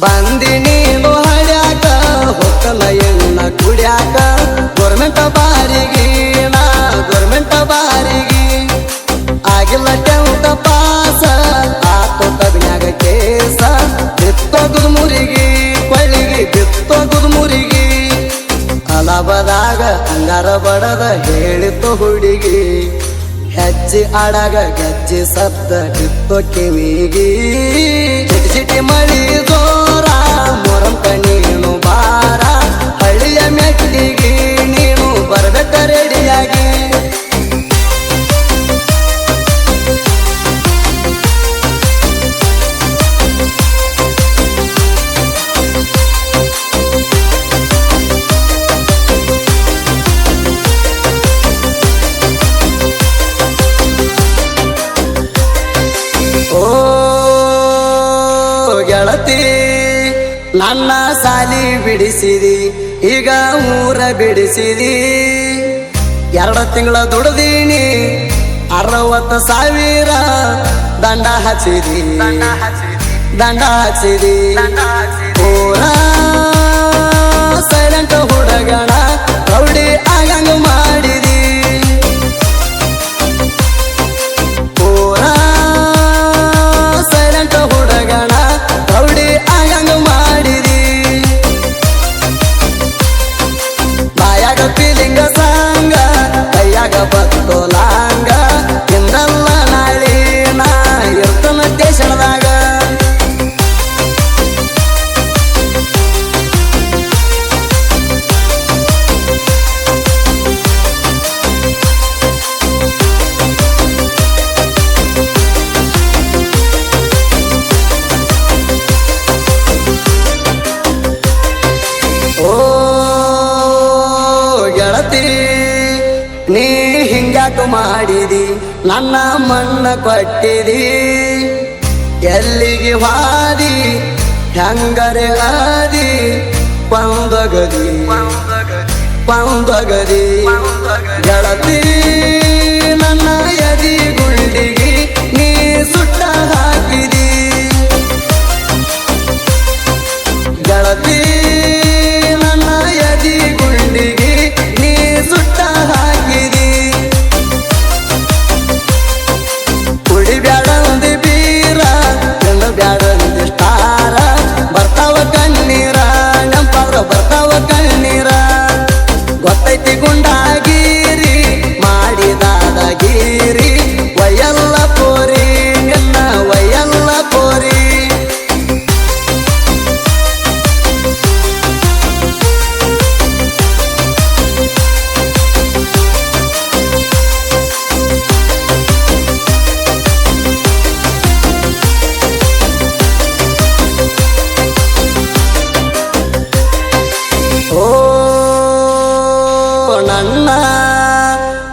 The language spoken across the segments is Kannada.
ಬಂದಿ ನೀನು ಹಳ್ಯಾಕ ಹೊಕ್ಕಲ ಎಣ್ಣ ಕುಡ್ಯಾಕ. ಗೋರ್ಮೆಂಟ್ ಬಾರಿಗೆ ನಾ, ಗೋರ್ಮೆಂಟ್ ಬಾರಿಗೆ. ಆಗಿಲ್ಲ ಟೆಂತ ಪಾಸ ಆತೋ ಕಬ್ನ್ಯಾಗ ಕೇಸ. ಬಿತ್ತೋಗುದ್ ಮುರಿಗಿ ಕೊಳ್ಳಿಗಿ ಬಿತ್ತೋಗುದ್ ಮುರಿಗಿ. ಅಲಬದಾಗ ಅಂಗಾರ ಬಡದ ಹೇಳಿತು ಹುಡುಗಿ. ಹೆಜ್ಜೆ ಅಡಗ ಗಜ್ಜೆ ಸದ್ದ ಕಿತ್ತು ಕಿವಿಗಿ. ಚಿಟಿ ಮಳಿ ದೋರ ಮೊರಂತ ನೀನು ಬಾರ. ಹಳ್ಳಿಯ ಮೆಟ್ಟಿಗೆ ಗೆಳತಿ ನನ್ನ ಸಾಲಿ ಬಿಡಿಸಿದಿ ಈಗ ಊರ ಬಿಡಿಸಿದಿ. ಎರಡು ತಿಂಗಳ ದುಡ್ದೀನಿ ಅರವತ್ತು ಸಾವಿರ ದಂಡ ಹಚ್ಚಿದಿ. ದಂಡ ಹಚ್ಚಿದಿ. ಊರ ಸೈಲೆಂಟ್ ಹುಡುಗಣ ಗೆಳತಿ ನೀ ಹಿಂಗ್ಯಾಕ ಮಾಡಿದಿ ನನ್ನ ಮಣ್ಣ ಕೊಟ್ಟಿದಿ. ಎಲ್ಲಿಗೆ ವಾದಿ ಹೆಂಗರೆ ಹಾದಿ ಪಂದಗದಿ ಪಂದಗದಿ ಗೆಳತಿ.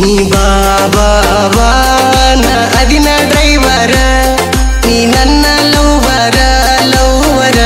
ನೀ ಬಾಬಾ ಬಾ ಬಾ, ನಾ ಅದಿನ ಡ್ರೈವರ, ನೀ ನನ್ನ ಲವ್ವರ ಲವ್ವರ.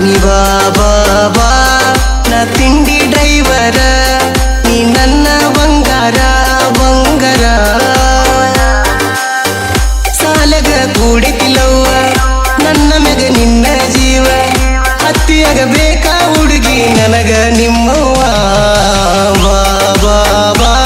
ನೀ ಬಾಬಾ ಬಾ ಬಾ, ನಾ ತಿಂಡಿ ಡ್ರೈವರ, ನೀ ನನ್ನ ಬಂಗಾರ ಬಂಗಾರ. ಸಾಲಗ ಕೂಡಿತಿಲವ್ವ ನನ್ನ ಮಗ ನಿನ್ನ ಜೀವ. ಆಸ್ತಿಯಾಗ ಹುಡುಗಿ ನನಗ ನಿಮ್ಮವ್ವ ಬಾ ಬಾ